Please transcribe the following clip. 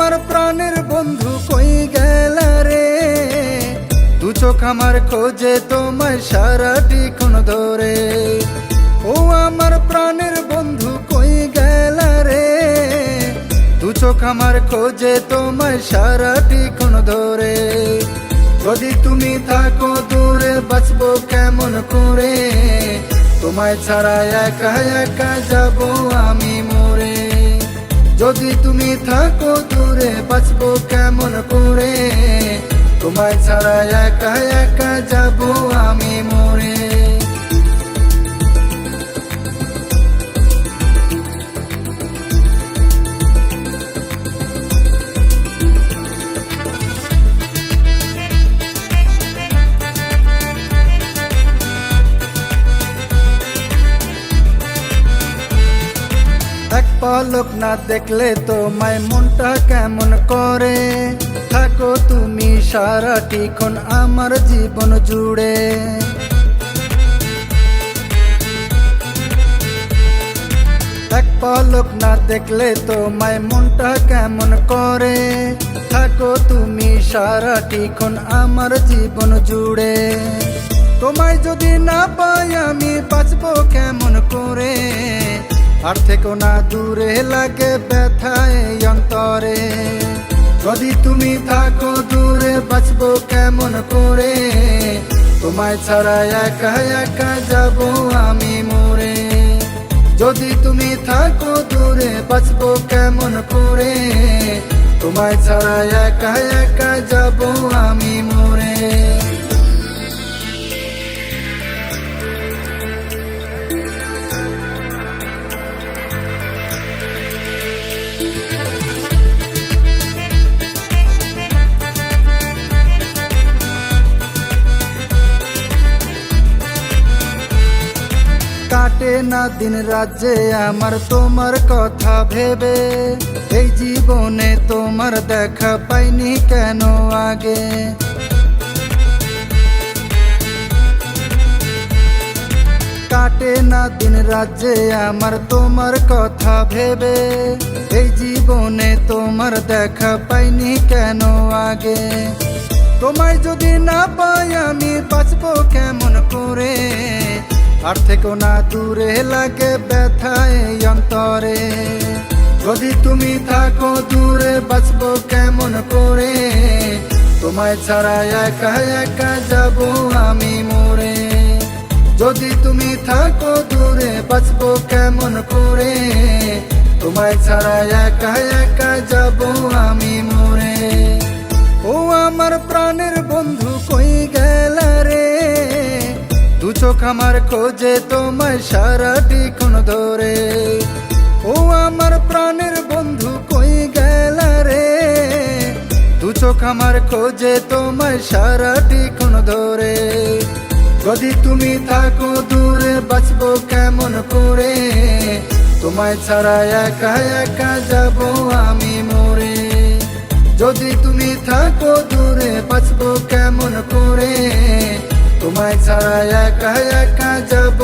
আমার প্রাণের বন্ধু কই গেল রে? দু চোখ আমার খোঁজে তোমার সারাটি কোন ধরে। ও আমার প্রাণের বন্ধু কই গেল রে? দু চোখ আমার খোঁজে তোমার সারাটি কোন ধরে। যদি তুমি থাকো দূরে, বাঁচবো কেমন করে? তোমায় ছাড়া একা একা যাব আমি মনে যদি তুমি থাকো দূরে বাঁচবো কেমন করে? তোমায় ছাড়া একা একা যাব আমি মরে। পলক না দেখলে তোমায় মনটা কেমন করে? থাকো তুমি সারাটিক্ষণ আমার জীবন জুড়ে। এক পলক না দেখলে তোমায় মনটা কেমন করে? থাকো তুমি সারাটিক্ষণ আমার জীবন জুড়ে। তোমায় যদি না পাই আমি বাঁচবো কেমন আর থেকো না দূরে, লাগে ব্যথায় অন্তরে। যদি তুমি থাকো দূরে, বাঁচবো কেমন করে? তোমায় ছাড়া একা একা যাব আমি মরে। যদি তুমি থাকো দূরে, বাঁচবো কেমন করে? তোমায় ছাড়া একা একা যাব আমি মরে। না দিন রাজ্যে আমার তোমার কথা ভেবে, এই জীবনে তোমার দেখা পাইনি কেন আগে? কাটে না দিন রাজ্যে আমার তোমার কথা ভেবে, এই জীবনে তোমার দেখা পাইনি কেন আগে? তোমায় যদি না পাই আমি বাঁচবো কেমন করে? আর থেকো না দূরে, লাগে অন্তরে। যদি তুমি থাকো দূরে, বাঁচবো কেমন করে? তোমায় ছাড়া একা একা যাব আমি মরে। যদি তুমি থাকো দূরে, বাঁচবো কেমন করে? তোমায় ছাড়া একা একা যাব আমি মরে। ও আমার প্রাণের বন্ধু চোখ আমার খোঁজে তোমায় সারাটি ক্ষণ ধরে। ও আমার প্রাণের বন্ধু কই গেল রে? দু চোখ আমার খোঁজে তোমায় সারাটি ক্ষণ ধরে। যদি তুমি থাকো দূরে, বাঁচবো কেমন করে? তোমায় ছাড়া একা একা যাব আমি মরে। যদি তুমি থাকো দূরে, বাঁচবো কেমন করে? তোমায় ছাড়া একা একা যাব